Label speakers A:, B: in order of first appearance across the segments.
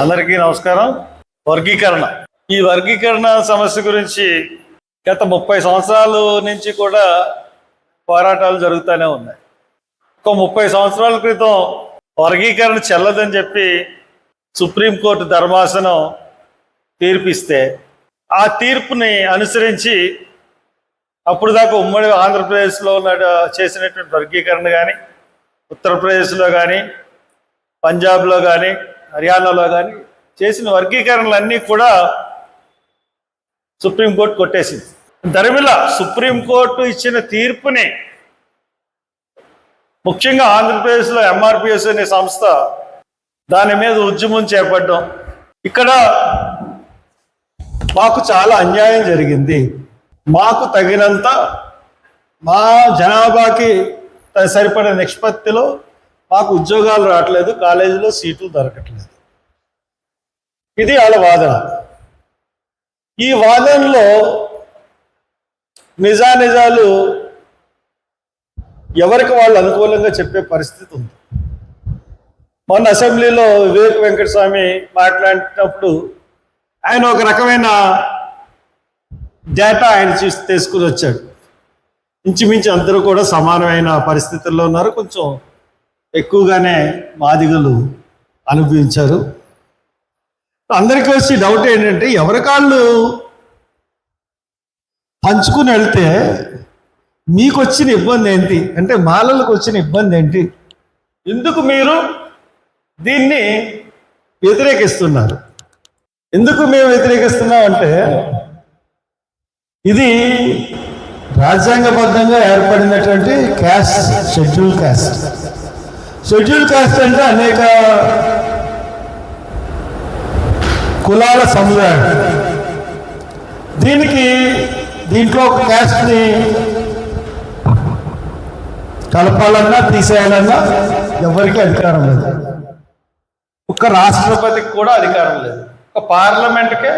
A: అందరికీ నమస్కారం. వర్గీకరణ. ఈ వర్గీకరణ సమస్య గురించి గత ముప్పై సంవత్సరాల నుంచి కూడా పోరాటాలు జరుగుతూనే ఉన్నాయి. ఒక ముప్పై సంవత్సరాల క్రితం వర్గీకరణ చెల్లదని చెప్పి సుప్రీంకోర్టు ధర్మాసనం తీర్పిస్తే ఆ తీర్పుని అనుసరించి అప్పుడు దాకా ఉమ్మడి ఆంధ్రప్రదేశ్లో ఉన్న చేసినటువంటి వర్గీకరణ కానీ ఉత్తరప్రదేశ్లో కానీ పంజాబ్లో కానీ హర్యానాలో కానీ చేసిన వర్గీకరణలన్నీ కూడా సుప్రీంకోర్టు కొట్టేసింది. ధర్మిల సుప్రీంకోర్టు ఇచ్చిన తీర్పుని ముఖ్యంగా ఆంధ్రప్రదేశ్లో ఎంఆర్పిఎస్ అనే సంస్థ దాని మీద ఉద్యమం చేపట్టడం. ఇక్కడ మాకు చాలా అన్యాయం జరిగింది. మాకు తగినంత మా జనాభాకి సరిపడే నిష్పత్తిలో మాకు ఉద్యోగాలు రావట్లేదు కాలేజీలో సీట్లు దొరకట్లేదు. ఇది వాళ్ళ వాదన. ఈ వాదనలో నిజానిజాలు ఎవరికి వాళ్ళు అనుకూలంగా చెప్పే పరిస్థితి ఉంది. మొన్న అసెంబ్లీలో వివేక్ వెంకటస్వామి మాట్లాడినప్పుడు ఆయన ఒక రకమైన డేటా ఆయన చూసి తీసుకుని వచ్చాడు. ఇంచుమించు అందరూ కూడా సమానమైన పరిస్థితుల్లో ఉన్నారు. కొంచెం ఎక్కువగానే మాదిగలు అనుభవించారు. అందరికీ వచ్చి డౌట్ ఏంటంటే ఎవరి కాళ్ళు పంచుకుని వెళ్తే మీకు వచ్చిన ఇబ్బంది ఏంటి? అంటే మాలలకు వచ్చిన ఇబ్బంది ఏంటి? ఎందుకు మీరు దీన్ని వ్యతిరేకిస్తున్నారు? ఎందుకు మేము వ్యతిరేకిస్తున్నాం అంటే ఇది రాజ్యాంగబద్ధంగా ఏర్పడినటువంటి caste schedule caste. Schedule caste అంటే అనేక కులాల సముదాయం. దీనికి దీంట్లో ఒక క్యాస్ట్ని కలపాలన్నా తీసేయాలన్నా ఎవరికీ అధికారం లేదు. ఒక్క రాష్ట్రపతికి కూడా అధికారం లేదు. ఒక పార్లమెంట్కే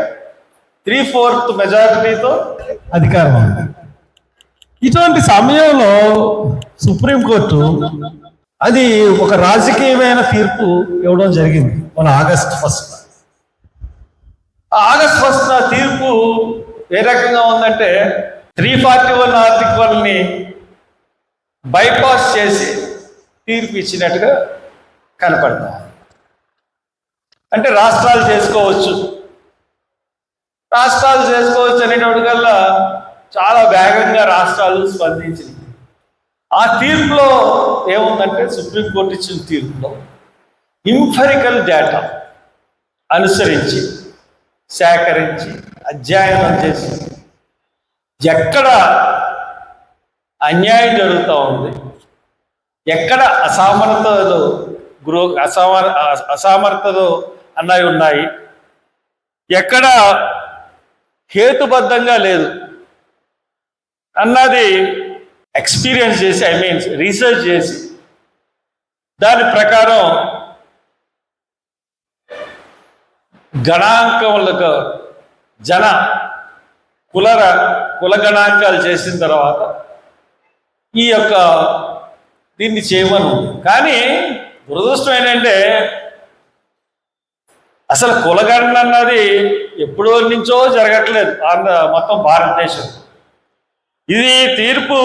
A: త్రీ ఫోర్త్ మెజారిటీతో అధికారం ఉంది. ఇటువంటి సమయంలో సుప్రీంకోర్టు అది ఒక రాజకీయమైన తీర్పు ఇవ్వడం జరిగింది. మన ఆగస్ట్ ఫస్ట్. ఆగస్ట్ ఫస్ట్ తీర్పు ఏ రకంగా ఉందంటే త్రీ ఫార్టీ వన్ ఆర్టికల్ని బైపాస్ చేసి తీర్పు ఇచ్చినట్టుగా కనపడతాం అంటే రాష్ట్రాలు చేసుకోవచ్చు. రాష్ట్రాలు చేసుకోవచ్చు అనేటప్పటికల్లా చాలా వేగంగా రాష్ట్రాలు స్పందించింది ఆ తీర్పులో ఏముందంటే సుప్రీంకోర్టు ఇచ్చిన తీర్పులో ఇంఫరికల్ డేటా అనుసరించి సేకరించి అధ్యయనం చేసి. ఎక్కడ అన్యాయం జరుగుతూ ఉంది ఎక్కడ అసామర్థతలు గృహ అసామర్ అసామర్థతలు అన్నవి ఉన్నాయి ఎక్కడ హేతుబద్ధంగా లేదు అన్నది ఎక్స్పీరియన్స్ చేసి ఐ మీన్స్ రీసెర్చ్ చేసి దాని ప్రకారం గణాంకములకు జన కుల కుల గణాంకాలు చేసిన తర్వాత ఈ యొక్క దీన్ని చేయమను. కానీ దురదృష్టం ఏంటంటే అసలు కులగణన అన్నది ఎప్పుడో నుంచో జరగట్లేదు ఆంధ్ర మొత్తం భారతదేశం. ఇది తీర్పు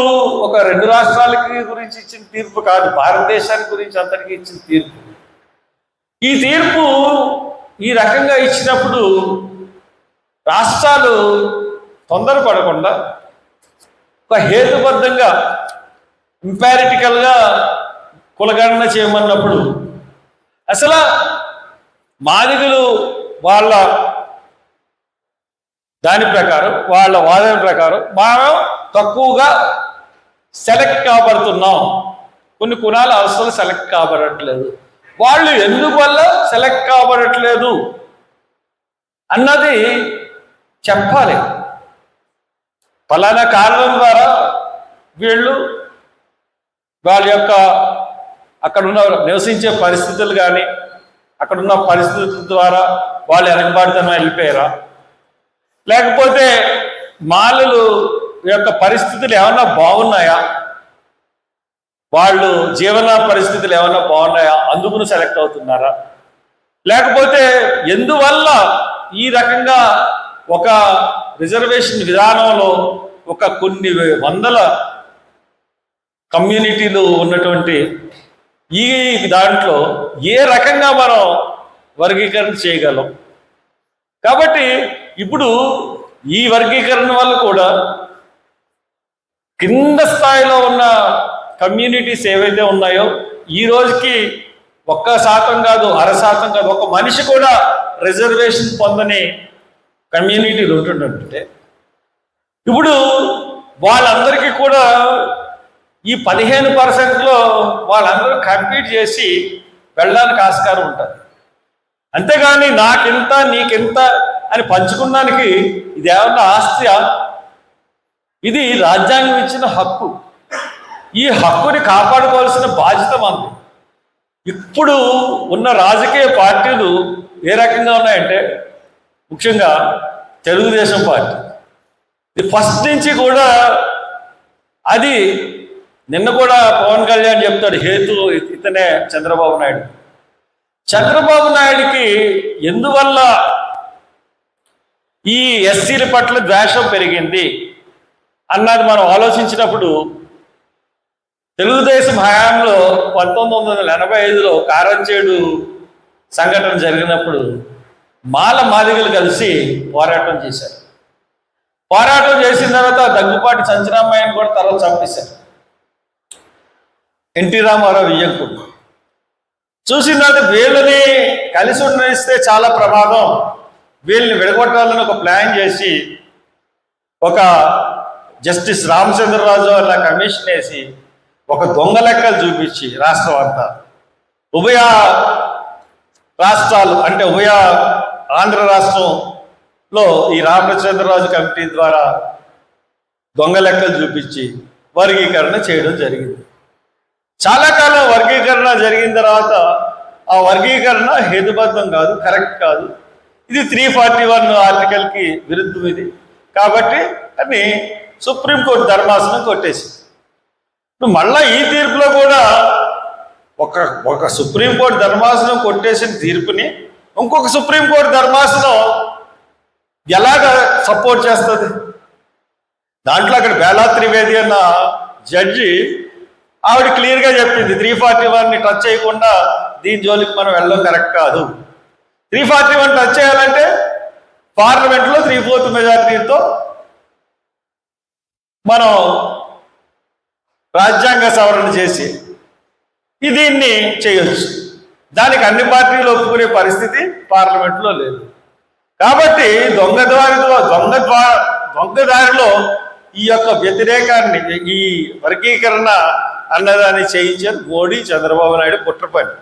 A: ఒక రెండు రాష్ట్రాలకి గురించి ఇచ్చిన తీర్పు కాదు భారతదేశానికి గురించి అంతటికి ఇచ్చిన తీర్పు. ఈ తీర్పు ఈ రకంగా ఇచ్చినప్పుడు రాష్ట్రాలు తొందరపడకుండా ఒక హేతుబద్ధంగా ఇంపారిటికల్గా కులగణన చేయమన్నప్పుడు అసలు మాదిగులు వాళ్ళ దాని ప్రకారం వాళ్ళ వాదన ప్రకారం మనం తక్కువగా సెలెక్ట్ కాబడుతున్నాం. కొన్ని కులాల అవసరం సెలెక్ట్ కాబడట్లేదు. వాళ్ళు ఎందువల్ల సెలెక్ట్ కాబడట్లేదు అన్నది చెప్పాలి. ఫలానా కారణం ద్వారా వీళ్ళు వాళ్ళ యొక్క అక్కడ ఉన్న నివసించే పరిస్థితులు కానీ అక్కడ ఉన్న పరిస్థితుల ద్వారా వాళ్ళు వెనకబాటుతనం వెళ్ళిపోయారా? లేకపోతే మాలలు యొక్క పరిస్థితులు ఏమన్నా బాగున్నాయా? వాళ్ళు జీవన పరిస్థితులు ఏమైనా బాగున్నాయా? అందుకును సెలెక్ట్ అవుతున్నారా? లేకపోతే ఎందువల్ల ఈ రకంగా ఒక రిజర్వేషన్ విధానంలో ఒక కొన్ని వందల కమ్యూనిటీలు ఉన్నటువంటి ఈ దాంట్లో ఏ రకంగా మనం వర్గీకరణ చేయగలం? కాబట్టి ఇప్పుడు ఈ వర్గీకరణ వల్ల కూడా కింద స్థాయిలో ఉన్న కమ్యూనిటీస్ ఏవైతే ఉన్నాయో ఈ రోజుకి ఒక్క శాతం కాదు అర శాతం కాదు ఒక మనిషి కూడా రిజర్వేషన్ పొందని కమ్యూనిటీలు ఉంటుంటే ఇప్పుడు వాళ్ళందరికీ కూడా ఈ పదిహేను పర్సెంట్లో వాళ్ళందరూ కంప్లీట్ చేసి వెళ్ళడానికి ఆస్కారం ఉంటుంది. అంతేగాని నాకింత నీకింత అని పంచుకున్నానికి ఇది ఏమన్నా ఆస్తియా? ఇది రాజ్యాంగం ఇచ్చిన హక్కు. ఈ హక్కుని కాపాడుకోవాల్సిన బాధ్యత మనది ఇప్పుడు ఉన్న రాజకీయ పార్టీలు ఏ రకంగా ఉన్నాయంటే ముఖ్యంగా తెలుగుదేశం పార్టీ. ఇది ఫస్ట్ నుంచి కూడా అది నిన్న కూడా పవన్ కళ్యాణ్ చెప్తాడు హేతు ఇతనే చంద్రబాబు నాయుడు. చంద్రబాబు నాయుడికి ఎందువల్ల ఈ ఎస్సీల పట్ల ద్వేషం పెరిగింది అన్నది మనం ఆలోచించినప్పుడు తెలుగుదేశం హయాంలో పంతొమ్మిది వందల ఎనభై ఐదులో కారంచేడు సంఘటన జరిగినప్పుడు మాల మాదిగలు కలిసి పోరాటం చేశారు. పోరాటం చేసిన తర్వాత దగ్గుపాటి సంచరామయ్యని కూడా తర్వాత చంపేశారు. ఎన్టీ రామారావు వియ్యంకుడు. చూసిన తర్వాత వీళ్ళని కలిసి ఉండనిస్తే చాలా ప్రమాదం. వీళ్ళని విడగొట్టాలని ఒక ప్లాన్ చేసి ఒక జస్టిస్ రామచంద్రరాజు అలా కమిషన్ వేసి ఒక దొంగ లెక్కలు చూపించి రాష్ట్రం అంతా. ఉభయ రాష్ట్రాలు అంటే ఉభయ ఆంధ్ర రాష్ట్రంలో ఈ రామచంద్రరాజు కమిటీ ద్వారా దొంగ లెక్కలు చూపించి వర్గీకరణ చేయడం జరిగింది. చాలా కాలం వర్గీకరణ జరిగిన తర్వాత ఆ వర్గీకరణ హేతుబద్ధం కాదు కరెక్ట్ కాదు. ఇది త్రీ ఫార్టీ వన్ ఆర్టికల్కి విరుద్ధం ఇది. కాబట్టి అని సుప్రీంకోర్టు ధర్మాసనం కొట్టేసింది. మళ్ళా ఈ తీర్పులో కూడా ఒక ఒక సుప్రీంకోర్టు ధర్మాసనం కొట్టేసిన తీర్పుని ఇంకొక సుప్రీంకోర్టు ధర్మాసనం ఎలాగ సపోర్ట్ చేస్తుంది? దాంట్లో అక్కడ బేలా త్రివేది అన్న జడ్జి ఆవిడ క్లియర్గా చెప్పింది త్రీ ఫార్టీ వన్ని టచ్ చేయకుండా దీని జోలికి మనం వెళ్ళడం కరెక్ట్ కాదు. త్రీ ఫార్టీ వన్ టచ్ చేయాలంటే పార్లమెంట్లో త్రీ ఫోర్త్ మెజారిటీతో మనం రాజ్యాంగ సవరణ చేసి దీన్ని చేయొచ్చు. దానికి అన్ని పార్టీలు ఒప్పుకునే పరిస్థితి పార్లమెంట్లో లేదు. కాబట్టి దొంగ దారి దొంగ ద్వారా దొంగ దారిలో ఈ యొక్క వ్యతిరేకాన్ని ఈ వర్గీకరణ అన్నదాన్ని చేయించారు మోడీ చంద్రబాబు నాయుడు కుట్ర పని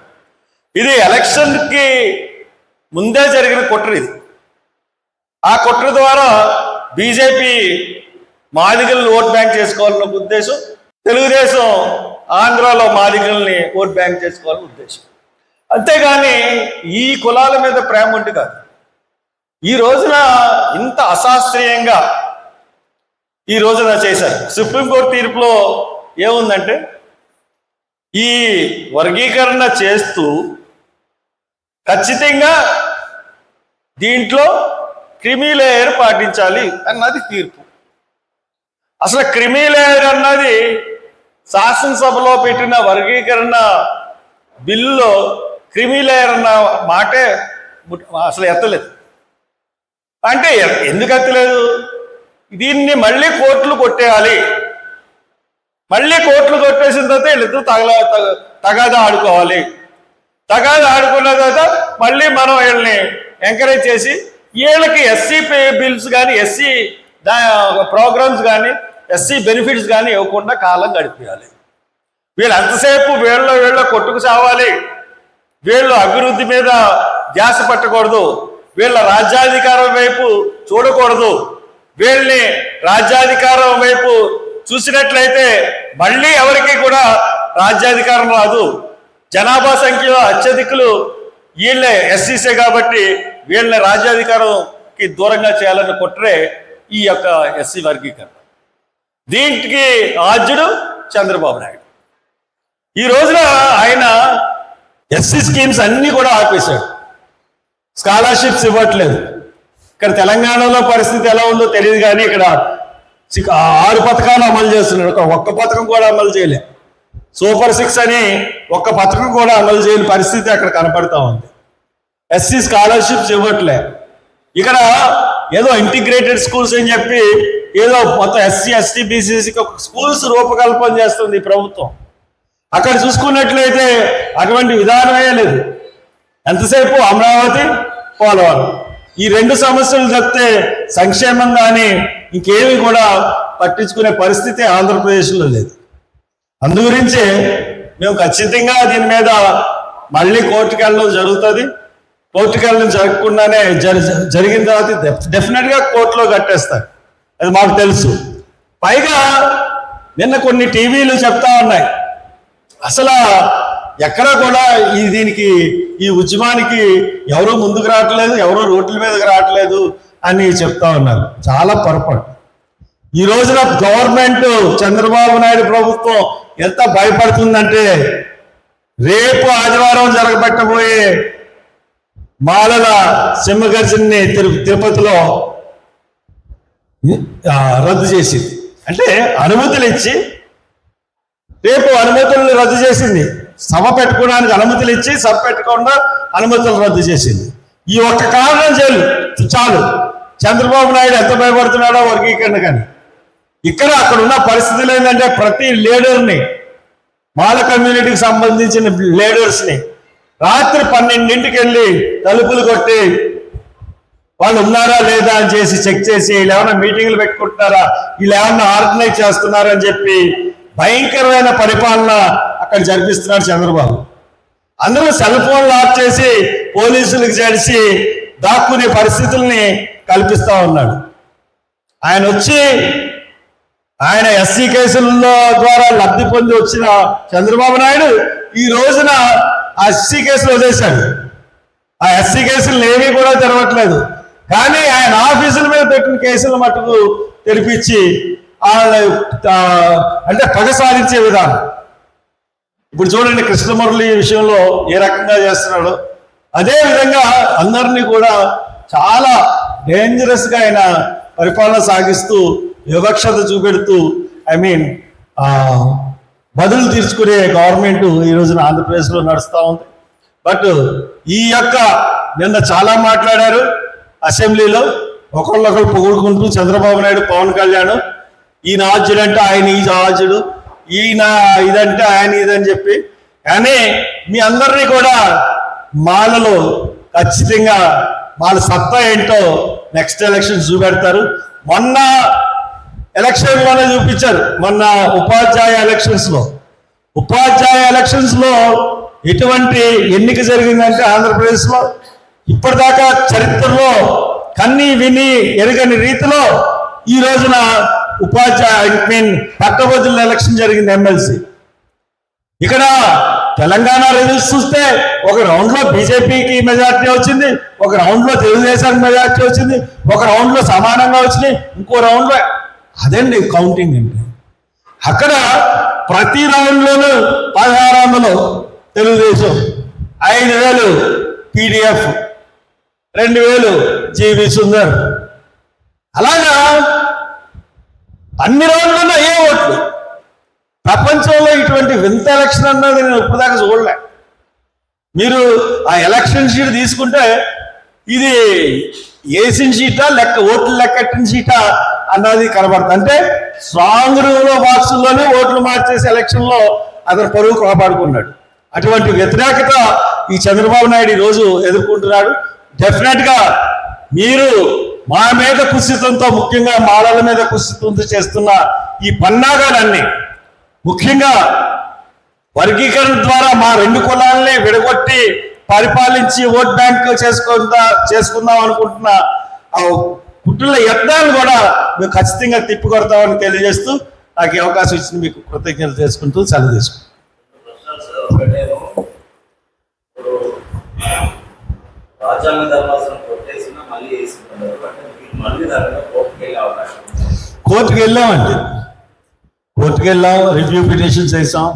A: ఇది ఎలక్షన్కి ముందే జరిగిన కుట్ర ఇది. ఆ కుట్ర ద్వారా బీజేపీ మాదిగలను ఓట్ బ్యాంక్ చేసుకోవాలన్న ఉద్దేశం తెలుగుదేశం ఆంధ్రాలో మాదిగల్ని ఓట్ బ్యాంక్ చేసుకోవాలని ఉద్దేశం. అంతేగాని ఈ కులాల మీద ప్రేమ ఉండి కాదు. ఈ రోజున ఇంత అశాస్త్రీయంగా ఈ రోజున చేశారు. సుప్రీంకోర్టు తీర్పులో ఏముందంటే ఈ వర్గీకరణ చేస్తూ ఖచ్చితంగా దీంట్లో క్రిమిలేయర్ పాటించాలి అన్నది తీర్పు. అసలు క్రిమిలేయర్ అన్నది శాసనసభలో పెట్టిన వర్గీకరణ బిల్లులో క్రిమిలేయర్ అన్న మాటే అసలు ఎత్తలేదు. అంటే ఎందుకు ఎత్తలేదు? దీన్ని మళ్ళీ కోర్టులు కొట్టేయాలి. మళ్ళీ కోర్టులు కొట్టేసిన తర్వాత వీళ్ళిద్దరు తగల తగ- తగాదా ఆడుకోవాలి. తగాదా ఆడుకున్న తర్వాత మళ్ళీ మనం వీళ్ళని ఎంకరేజ్ చేసి వీళ్ళకి ఎస్సీ బిల్స్ కానీ ఎస్సీ ప్రోగ్రామ్స్ కానీ ఎస్సీ బెనిఫిట్స్ కానీ ఇవ్వకుండా కాలం గడిపేయాలి. వీళ్ళు ఎంతసేపు వీళ్ళ వీళ్ళ కొట్టుకు సావాలి? వీళ్ళు అభివృద్ధి మీద ధ్యాస పట్టకూడదు. వీళ్ళ రాజ్యాధికారం వైపు చూడకూడదు. వీళ్ళని రాజ్యాధికారం వైపు చూసినట్లయితే మళ్ళీ ఎవరికి కూడా రాజ్యాధికారం రాదు. జనాభా సంఖ్యలో అత్యధికులు వీళ్ళే ఎస్సీసే కాబట్టి వీళ్ళని రాజ్యాధికారంకి దూరంగా చేయాలని కుట్రే ఈ యొక్క ఎస్సీ వర్గీకరణ. దీనికి ఆద్యుడు చంద్రబాబు నాయుడు. ఈ రోజున ఆయన ఎస్సీ స్కీమ్స్ అన్ని కూడా ఆపేశాడు. స్కాలర్షిప్స్ ఇవ్వట్లేదు. ఇక్కడ తెలంగాణలో పరిస్థితి ఎలా ఉందో తెలియదు కానీ ఇక్కడ ఆరు పథకాలు అమలు చేస్తున్నాడు ఒక ఒక్క పథకం కూడా అమలు చేయలే. సూపర్ సిక్స్ అని ఒక్క పథకం కూడా అమలు చేయని పరిస్థితి అక్కడ కనపడతా ఉంది. ఎస్సీ స్కాలర్షిప్స్ ఇవ్వట్లే. ఇక్కడ ఏదో ఇంటిగ్రేటెడ్ స్కూల్స్ అని చెప్పి ఏదో మొత్తం ఎస్సీ ఎస్టీ బీసీసీకి ఒక స్కూల్స్ రూపకల్పన చేస్తుంది ఈ ప్రభుత్వం. అక్కడ చూసుకున్నట్లయితే అటువంటి విధానమే లేదు. ఎంతసేపు అమరావతి పోలవరం. ఈ రెండు సమస్యలు చెప్తే సంక్షేమం కానీ ఇంకేమి కూడా పట్టించుకునే పరిస్థితి ఆంధ్రప్రదేశ్లో లేదు. అందు గురించి మేము ఖచ్చితంగా దీని మీద మళ్ళీ కోర్టుకు వెళ్ళడం జరుగుతుంది. కోర్టుకు జరగకుండానే జరిగిన తర్వాత డెఫ్- డెఫినెట్గా కోర్టులో కట్టేస్తారు. అది మాకు తెలుసు. పైగా నిన్న కొన్ని టీవీలు చెప్తా ఉన్నాయి. అసలు ఎక్కడ కూడా ఈ దీనికి ఈ ఉద్యమానికి ఎవరు ముందుకు రావట్లేదు ఎవరు రోడ్ల మీదకి రావట్లేదు అని చెప్తా ఉన్నారు. చాలా పొరపాటు. ఈ రోజున గవర్నమెంట్ చంద్రబాబు నాయుడు ప్రభుత్వం ఎంత భయపడుతుందంటే రేపు ఆదివారం జరగబెట్టబోయే మాలల సింహగర్జన్ని తిరు తిరుపతిలో రద్దు చేసింది. అంటే అనుమతులు ఇచ్చి రేపు అనుమతులను రద్దు చేసింది. సభ పెట్టుకోవడానికి అనుమతులు ఇచ్చి సభ పెట్టకుండా అనుమతులు రద్దు చేసింది. ఈ ఒక్క కారణం చాలు చాలు. చంద్రబాబు నాయుడు ఎంత భయపడుతున్నాడో వర్గీకరణ కానీ. ఇక్కడ అక్కడ ఉన్న పరిస్థితులు ఏంటంటే ప్రతి లీడర్ని మాల కమ్యూనిటీకి సంబంధించిన లీడర్స్ని రాత్రి పన్నెండింటికి వెళ్ళి తలుపులు కొట్టి వాళ్ళు ఉన్నారా లేదా అని చేసి చెక్ చేసి వీళ్ళు ఏమైనా మీటింగ్లు పెట్టుకుంటున్నారా? వీళ్ళు ఏమన్నా ఆర్గనైజ్ చేస్తున్నారా అని చెప్పి భయంకరమైన పరిపాలన అక్కడ జరిపిస్తున్నాడు చంద్రబాబు. అందరూ సెల్ ఫోన్లు ఆఫ్ చేసి పోలీసులకు చేసి దాక్కునే పరిస్థితుల్ని కల్పిస్తా ఉన్నాడు. ఆయన వచ్చి ఆయన ఎస్సీ కేసుల్లో ద్వారా లబ్ధి పొంది వచ్చిన చంద్రబాబు నాయుడు ఈ రోజున ఆ ఎస్సీ కేసులు వదిలేశాడు. ఆ ఎస్సీ కేసులు ఏమీ కూడా తెరవట్లేదు. కానీ ఆయన ఆఫీసుల మీద పెట్టిన కేసులు మటుకు తెరిపించి వాళ్ళ అంటే పగ సాధించే విధానం. ఇప్పుడు చూడండి కృష్ణమురళి విషయంలో ఏ రకంగా చేస్తున్నాడు. అదే విధంగా అందరినీ కూడా చాలా డేంజరస్గా ఆయన పరిపాలన సాగిస్తూ వివక్షత చూపెడుతూ ఐ మీన్ బదులు తీర్చుకునే గవర్నమెంట్ ఈ రోజున ఆంధ్రప్రదేశ్లో నడుస్తూ ఉంది. బట్ ఈ యొక్క నిన్న చాలా మాట్లాడారు. అసెంబ్లీలో ఒకళ్ళొకరు పొగుడుకుంటూ చంద్రబాబు నాయుడు పవన్ కళ్యాణ్ ఈయన ఆద్యుడు అంటే ఆయన ఈ ఆద్యుడు ఈయన ఇదంటే ఆయన ఇదని చెప్పి. కానీ మీ అందరినీ కూడా మాలలో ఖచ్చితంగా వాళ్ళ సత్తా ఏంటో నెక్స్ట్ ఎలక్షన్ చూపెడతారు. మొన్న ఎలక్షన్లోనే చూపించారు మొన్న ఉపాధ్యాయ ఎలక్షన్స్లో. ఉపాధ్యాయ ఎలక్షన్స్లో ఎటువంటి ఎన్నిక జరిగిందంటే ఆంధ్రప్రదేశ్లో ఇప్పటిదాకా చరిత్రలో కన్ని విని ఎరగని రీతిలో ఈ రోజున ఉపాధ్యాయ ఐ మీన్ పట్టభద్రుల ఎలక్షన్ జరిగింది ఎమ్మెల్సీ. ఇక్కడ తెలంగాణ రిజల్ట్స్ చూస్తే ఒక రౌండ్లో బీజేపీకి మెజార్టీ వచ్చింది ఒక రౌండ్లో తెలుగుదేశానికి మెజార్టీ వచ్చింది ఒక రౌండ్లో సమానంగా వచ్చినాయి ఇంకో రౌండ్లో అదండి కౌంటింగ్ అంటే. అక్కడ ప్రతి రౌండ్లోనూ పదహారు వందలు తెలుగుదేశం ఐదు వేలు పీడిఎఫ్ రెండు వేలు జీవి సుందర్. అలాగా అన్ని రౌండ్లలో ఏ ఓట్లు? ప్రపంచంలో ఇటువంటి వింత ఎలక్షన్ అన్నది నేను ఇప్పటిదాకా చూడలే. మీరు ఆ ఎలక్షన్ షీట్ తీసుకుంటే ఇది వేసిన షీటా లెక్క ఓట్లు లెక్కట్టిన షీటా అన్నది కనబడుతుంది. అంటే స్ట్రాంగ్ రూమ్లో బాక్సుల్లోనే ఓట్లు మార్చేసి ఎలక్షన్లో అతను పరువు కాపాడుకున్నాడు. అటువంటి వ్యతిరేకత ఈ చంద్రబాబు నాయుడు ఈ రోజు ఎదుర్కొంటున్నాడు. డెఫినెట్గా మీరు మా మీద కుసితంతో ముఖ్యంగా మాలల మీద కుసితంతో చేస్తున్న ఈ పన్నాగాలన్నీ ముఖ్యంగా వర్గీకరణ ద్వారా మా రెండు కులాలని విడగొట్టి పరిపాలించి ఓట్ బ్యాంక్ చేసుకుందా చేసుకుందాం అనుకుంటున్న కుట్రల యత్నాలు కూడా మేము ఖచ్చితంగా తిప్పికొడతామని తెలియజేస్తూ నాకు అవకాశం ఇచ్చింది మీకు కృతజ్ఞతలు చేసుకుంటూ సెలవు తీసుకుంటాం
B: రాజ్యాంగ ధర్మాసనం కొట్టేసినా మళ్ళీ మళ్ళీ. కోర్టుకు
A: వెళ్ళామండి. కోర్టుకు వెళ్ళాం రివ్యూ పిటిషన్స్ వేసాం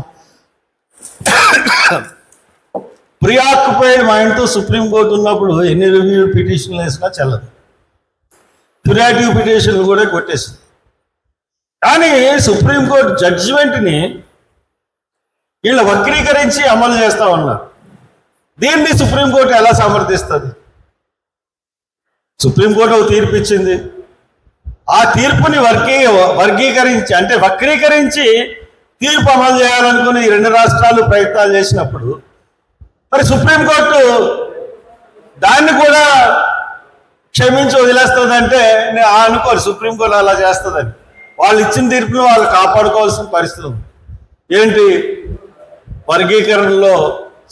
A: ప్రియాక్యుపైడ్ మైండ్తో సుప్రీంకోర్టు ఉన్నప్పుడు ఎన్ని రివ్యూ పిటిషన్లు వేసినా చెల్లదు. క్యురేటివ్ పిటిషన్లు కూడా కొట్టేసింది. కానీ సుప్రీంకోర్టు జడ్జిమెంట్ని వీళ్ళు వక్రీకరించి అమలు చేస్తా ఉన్నారు. దీన్ని సుప్రీంకోర్టు ఎలా సమర్థిస్తుంది? సుప్రీంకోర్టు ఒక తీర్పు ఇచ్చింది. ఆ తీర్పుని వర్గీ వర్గీకరించి అంటే వక్రీకరించి తీర్పు అమలు చేయాలనుకుని ఈ రెండు రాష్ట్రాలు ప్రయత్నాలు చేసినప్పుడు మరి సుప్రీంకోర్టు దాన్ని కూడా క్షమించి వదిలేస్తుందంటే నేను ఆ అనుకోరు సుప్రీంకోర్టు అలా చేస్తుందని. వాళ్ళు ఇచ్చిన తీర్పును వాళ్ళు కాపాడుకోవాల్సిన పరిస్థితి ఉంది. ఏంటి? వర్గీకరణలో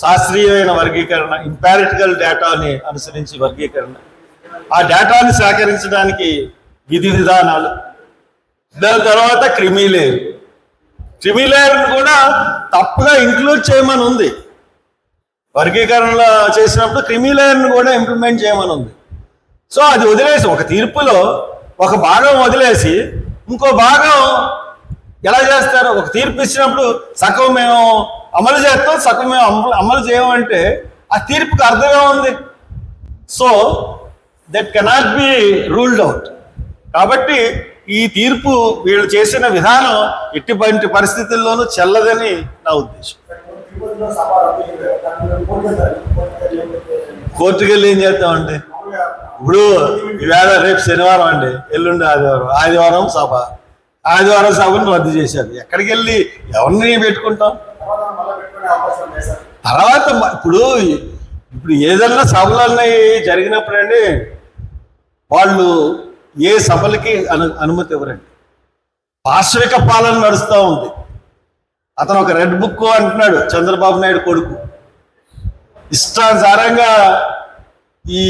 A: శాస్త్రీయమైన వర్గీకరణ ఇంపారిటికల్ డేటాని అనుసరించి వర్గీకరణ. ఆ డేటాని సేకరించడానికి విధి విధానాలు. దాని తర్వాత క్రిమిలేయర్ క్రిమిలేయర్ని కూడా తప్పుగా ఇంక్లూడ్ చేయమని ఉంది. వర్గీకరణలో చేసినప్పుడు క్రిమిలేయర్ని కూడా ఇంప్లిమెంట్ చేయమని ఉంది. సో అది వదిలేసి ఒక తీర్పులో ఒక భాగం వదిలేసి ఇంకో భాగం ఎలా చేస్తారు? ఒక తీర్పు ఇచ్చినప్పుడు సగం మేము అమలు చేస్తాం సగం మేము అమలు అమలు చేయమంటే ఆ తీర్పుకి అర్థమే ఉంది. So that cannot be ruled out కాబట్టి ఈ తీర్పు వీళ్ళు చేసిన విధానం ఎటువంటి పరిస్థితుల్లోనూ చెల్లదని నా ఉద్దేశం. కోర్టుకి వెళ్ళి ఏం చేస్తామండి ఇప్పుడు ఈవేళ రేపు శనివారం అండి ఎల్లుండి ఆదివారం. ఆదివారం సభ. ఆదివారం సభను రద్దు చేశారు. ఎక్కడికి వెళ్ళి? ఎవరిని పెట్టుకుంటాం? తర్వాత ఇప్పుడు ఇప్పుడు ఏదన్నా సభలు అన్నవి జరిగినప్పుడండి వాళ్ళు ఏ సభలకి అను అనుమతి ఇవ్వరండి. పార్శ్విక పాలన నడుస్తూ ఉంది. అతను ఒక రెడ్ బుక్ అంటున్నాడు చంద్రబాబు నాయుడు కొడుకు. ఇష్టానుసారంగా ఈ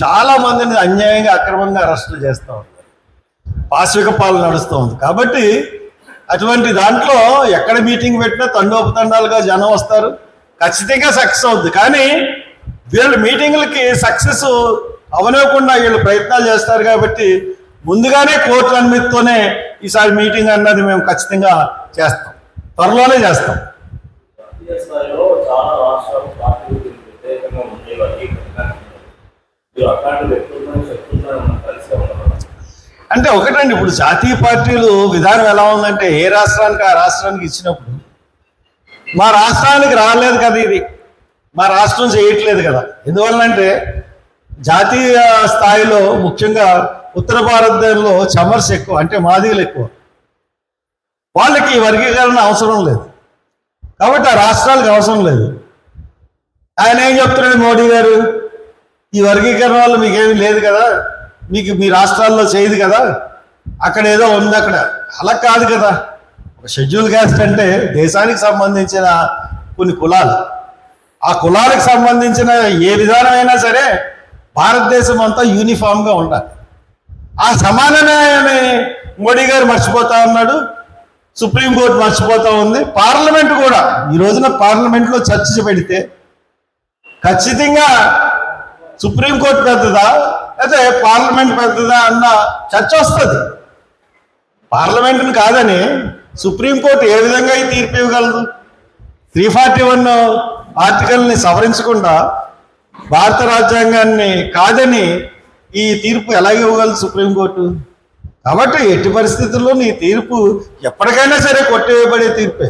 A: చాలా మందిని అన్యాయంగా అక్రమంగా అరెస్టులు చేస్తూ ఉంటారు పాశ్విక పాలన నడుస్తూ ఉంది. కాబట్టి అటువంటి దాంట్లో ఎక్కడ మీటింగ్ పెట్టినా తండోపతండాలుగా జనం వస్తారు. ఖచ్చితంగా సక్సెస్ అవుద్ది. కానీ వీళ్ళ మీటింగ్లకి సక్సెస్ అవనివ్వకుండా వీళ్ళు ప్రయత్నాలు చేస్తారు కాబట్టి ముందుగానే కోర్టు అనుమతితోనే ఈసారి మీటింగ్ అన్నది మేము ఖచ్చితంగా చేస్తాం. త్వరలోనే చేస్తాం
B: జాతీయ స్థాయిలో చాలా రాష్ట్రాలు పార్టీలు దీనికి వ్యతిరేకంగా ఉండే వర్గీకరణ మీరు అట్లాంటి వ్యక్తులను చెప్తున్నారు మనం కలిసే ఉన్నాం
A: అంటే ఒకటండి ఇప్పుడు జాతీయ పార్టీలు విధానం ఎలా ఉందంటే ఏ రాష్ట్రానికి ఆ రాష్ట్రానికి ఇచ్చినప్పుడు మా రాష్ట్రానికి రాలేదు కదా ఇది. మా రాష్ట్రం చేయట్లేదు కదా. ఎందువల్లంటే జాతీయ స్థాయిలో ముఖ్యంగా ఉత్తర భారతదేశంలో చమర్స్ ఎక్కువ అంటే మాదిగలు ఎక్కువ. వాళ్ళకి వర్గీకరణ అవసరం లేదు. కాబట్టి ఆ రాష్ట్రాలకు అవసరం లేదు. ఆయన ఏం చెప్తున్నాడు మోడీ గారు? ఈ వర్గీకరణ వల్ల మీకేమీ లేదు కదా? మీకు మీ రాష్ట్రాల్లో చేయదు కదా? అక్కడ ఏదో ఉంది అక్కడ. అలా కాదు కదా. ఒక షెడ్యూల్ క్యాస్ట్ అంటే దేశానికి సంబంధించిన కొన్ని కులాలు. ఆ కులాలకు సంబంధించిన ఏ విధానమైనా సరే భారతదేశం అంతా యూనిఫామ్గా ఉండాలి. ఆ సమానమే మోడీ గారు మర్చిపోతా ఉన్నాడు. సుప్రీంకోర్టు మర్చిపోతూ ఉంది. పార్లమెంట్ కూడా. ఈ రోజున పార్లమెంట్లో చర్చ పెడితే ఖచ్చితంగా సుప్రీంకోర్టు పెద్దదా? అయితే పార్లమెంట్ పెద్దదా అన్న చర్చ వస్తుంది. పార్లమెంట్ని కాదని సుప్రీంకోర్టు ఏ విధంగా ఈ తీర్పు ఇవ్వగలదు? త్రీ ఫార్టీ వన్ ఆర్టికల్ని సవరించకుండా భారత రాజ్యాంగాన్ని కాదని ఈ తీర్పు ఎలా ఇవ్వగలదు సుప్రీంకోర్టు? కాబట్టి ఎట్టి పరిస్థితుల్లో నీ తీర్పు ఎప్పటికైనా సరే కొట్టివేయబడే తీర్పే.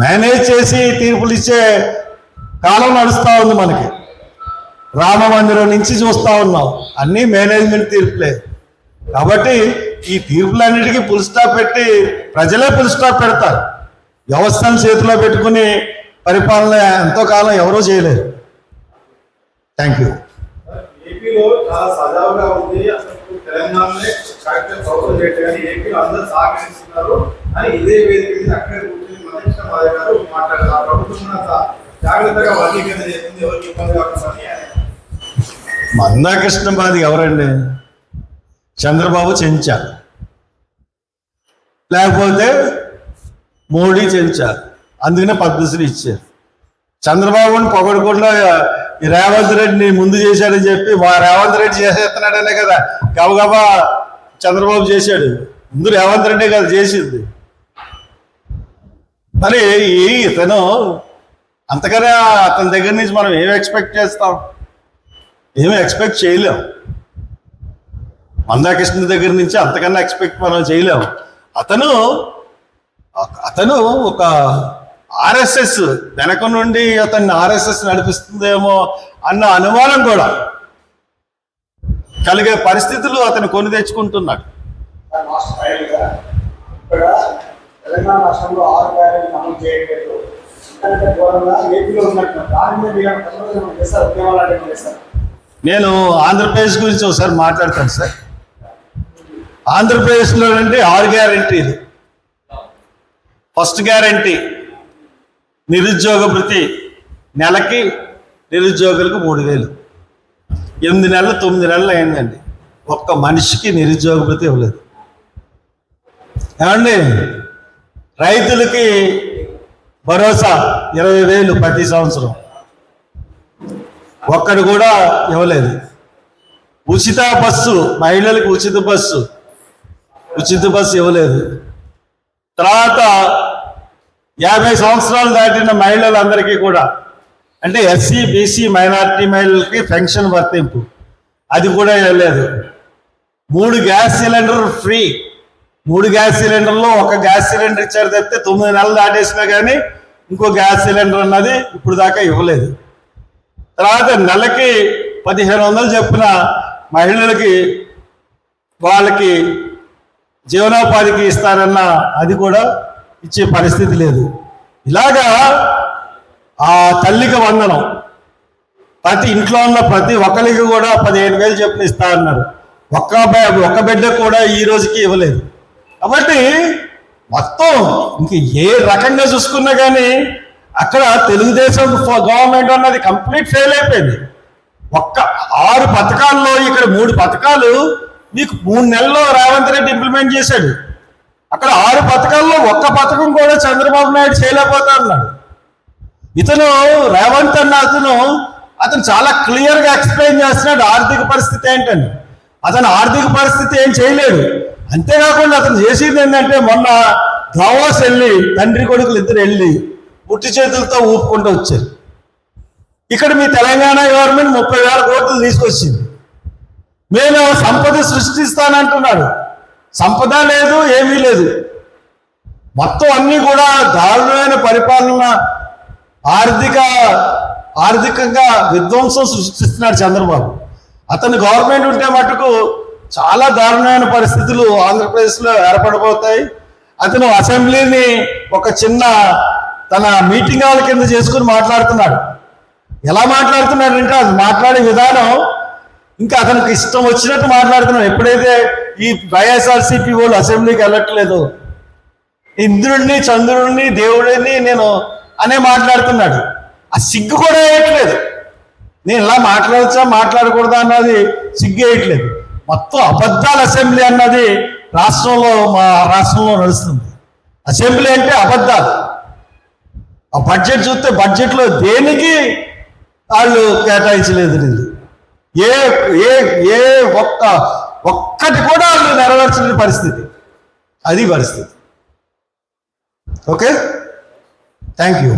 A: మేనేజ్ చేసి తీర్పులు ఇచ్చే కాలం నడుస్తూ ఉంది మనకి. రామ మందిరం నుంచి చూస్తూ ఉన్నాం. అన్నీ మేనేజ్మెంట్ తీర్పులే. కాబట్టి ఈ తీర్పులన్నిటికీ ఫుల్ స్టాప్ పెట్టి ప్రజలే ఫుల్ స్టాప్ పెడతారు. వ్యవస్థను చేతిలో పెట్టుకుని పరిపాలన ఎంతో కాలం ఎవరూ చేయలేరు. థ్యాంక్ యూ
C: ఏపీలో చాలా సజావుగా ఉంది. అసలు తెలంగాణలో ప్రభుత్వం కానీ ఏపీలో అందరూ సహకరిస్తున్నారు. అని ఇదే వేదిక మీద అక్కడే కూర్చొని గారు మాట్లాడారు ఆ ప్రభుత్వం జాగ్రత్తగా వర్గీకరణ చేస్తుంది. ఎవరికి ఇబ్బంది కాకుండా
A: మందాకృష్ణ బాధి ఎవరండి? చంద్రబాబు చెంచా లేకపోతే మోడీ చెంచా అందుకనే పద్మశ్రీ ఇచ్చారు. చంద్రబాబుని పొగడకుండా ఈ రేవంత్ రెడ్డిని ముందు చేశాడని చెప్పి మా రేవంత్ రెడ్డి చేసేస్తున్నాడనే కదా. గబగబా చంద్రబాబు చేశాడు. ముందు రేవంత్ రెడ్డి కదా చేసింది. మరి ఈ ఇతను అంతకనే అతని దగ్గర నుంచి మనం ఏం ఎక్స్పెక్ట్ చేస్తాం? ఏమీ ఎక్స్పెక్ట్ చేయలేం. మందాకృష్ణ దగ్గర నుంచి అంతకన్నా ఎక్స్పెక్ట్ మనం చేయలేం. అతను అతను ఒక ఆర్ఎస్ఎస్ వెనక నుండి అతన్ని ఆర్ఎస్ఎస్ నడిపిస్తుందేమో అన్న అనుమానం కూడా కలిగే పరిస్థితులు అతను కొని తెచ్చుకుంటున్నాడు.
D: తెలంగాణ
A: నేను ఆంధ్రప్రదేశ్ గురించి ఒకసారి మాట్లాడతాను సార్. ఆంధ్రప్రదేశ్లో అంటే ఆరు గ్యారంటీలు ఫస్ట్ గ్యారంటీ నిరుద్యోగ భృతి నెలకి నిరుద్యోగులకు మూడు వేలు. ఎనిమిది నెలలు తొమ్మిది నెలలు అయిందండి. ఒక్క మనిషికి నిరుద్యోగ భృతి ఇవ్వలేదు. ఏమండి? రైతులకి భరోసా ఇరవై వేలు ప్రతి సంవత్సరం. ఒక్కడు కూడా ఇవ్వలేదు. ఉచిత బస్సు మహిళలకు ఉచిత బస్సు ఉచిత బస్సు ఇవ్వలేదు. తర్వాత యాభై సంవత్సరాలు దాటిన మహిళలందరికీ కూడా అంటే ఎస్సీ బీసీ మైనారిటీ మహిళలకి పెన్షన్ వర్తింపు. అది కూడా ఇవ్వలేదు. మూడు గ్యాస్ సిలిండర్ ఫ్రీ. మూడు గ్యాస్ సిలిండర్లో ఒక గ్యాస్ సిలిండర్ ఇచ్చారు తప్పితే తొమ్మిది నెలలు దాటేసినా కానీ ఇంకో గ్యాస్ సిలిండర్ అన్నది ఇప్పుడు దాకా ఇవ్వలేదు. తర్వాత నెలకి పదిహేను వందలు చెప్పిన మహిళలకి వాళ్ళకి జీవనోపాధికి ఇస్తారన్న అది కూడా ఇచ్చే పరిస్థితి లేదు. ఇలాగా ఆ తల్లికి వందనం ప్రతి ఇంట్లో ఉన్న ప్రతి ఒక్కరికి కూడా పదిహేను వేలు చెప్పిన ఇస్తా అన్నారు. ఒక్క ఒక్క బిడ్డ కూడా ఈ రోజుకి ఇవ్వలేదు. కాబట్టి మొత్తం ఇంక ఏ రకంగా చూసుకున్నా కానీ అక్కడ తెలుగుదేశం గవర్నమెంట్ అన్నది కంప్లీట్ ఫెయిల్ అయిపోయింది. ఒక్క ఆరు పథకాల్లో ఇక్కడ మూడు పథకాలు మీకు మూడు నెలల్లో రేవంత్ రెడ్డి ఇంప్లిమెంట్ చేశాడు. అక్కడ ఆరు పథకాల్లో ఒక్క పథకం కూడా చంద్రబాబు నాయుడు చేయలేకపోతా అన్నాడు ఇతను రేవంత్ అన్న అతను అతను చాలా క్లియర్గా ఎక్స్ప్లెయిన్ చేస్తున్నాడు ఆర్థిక పరిస్థితి ఏంటని. అతను ఆర్థిక పరిస్థితి ఏం చేయలేడు. అంతేకాకుండా అతను చేసేది ఏంటంటే మొన్న దావాస్ వెళ్ళి తండ్రి కొడుకులు ఇద్దరు వెళ్ళి పుట్టి చేతులతో ఊపుకుంటూ వచ్చారు. ఇక్కడ మీ తెలంగాణ గవర్నమెంట్ ముప్పై వేల కోట్లు తీసుకొచ్చింది. నేను సంపద సృష్టిస్తానంటున్నాడు. సంపద లేదు ఏమీ లేదు. మొత్తం అన్ని కూడా దారుణమైన పరిపాలన ఆర్థిక ఆర్థికంగా విధ్వంసం సృష్టిస్తున్నాడు చంద్రబాబు. అతని గవర్నమెంట్ ఉంటే మటుకు చాలా దారుణమైన పరిస్థితులు ఆంధ్రప్రదేశ్లో ఏర్పడబోతాయి. అతను అసెంబ్లీని ఒక చిన్న తన మీటింగ్ హాల్ కింద చేసుకుని మాట్లాడుతున్నాడు. ఎలా మాట్లాడుతున్నాడు అంటే అది మాట్లాడే విధానం ఇంకా అతనికి ఇష్టం వచ్చినట్టు మాట్లాడుతున్నాడు. ఎప్పుడైతే ఈ వైఎస్ఆర్సీపీ వాళ్ళు అసెంబ్లీకి వెళ్ళట్లేదు ఇంద్రుడిని చంద్రుడిని దేవుడిని నేను అనే మాట్లాడుతున్నాడు. ఆ సిగ్గు కూడా వేయట్లేదు. నేను ఇలా మాట్లాడచ్చా మాట్లాడకూడదా అన్నది సిగ్గు వేయట్లేదు. మొత్తం అబద్ధాల అసెంబ్లీ అన్నది రాష్ట్రంలో మా రాష్ట్రంలో నడుస్తుంది. అసెంబ్లీ అంటే అబద్ధాలు. ఆ బడ్జెట్ చూస్తే బడ్జెట్లో దేనికి వాళ్ళు కేటాయించలేదు లేదు ఏ ఏ ఏ ఒక్క ఒక్కటి కూడా వాళ్ళు నెరవేర్చలేని పరిస్థితి. అది పరిస్థితి. ఓకే? Thank you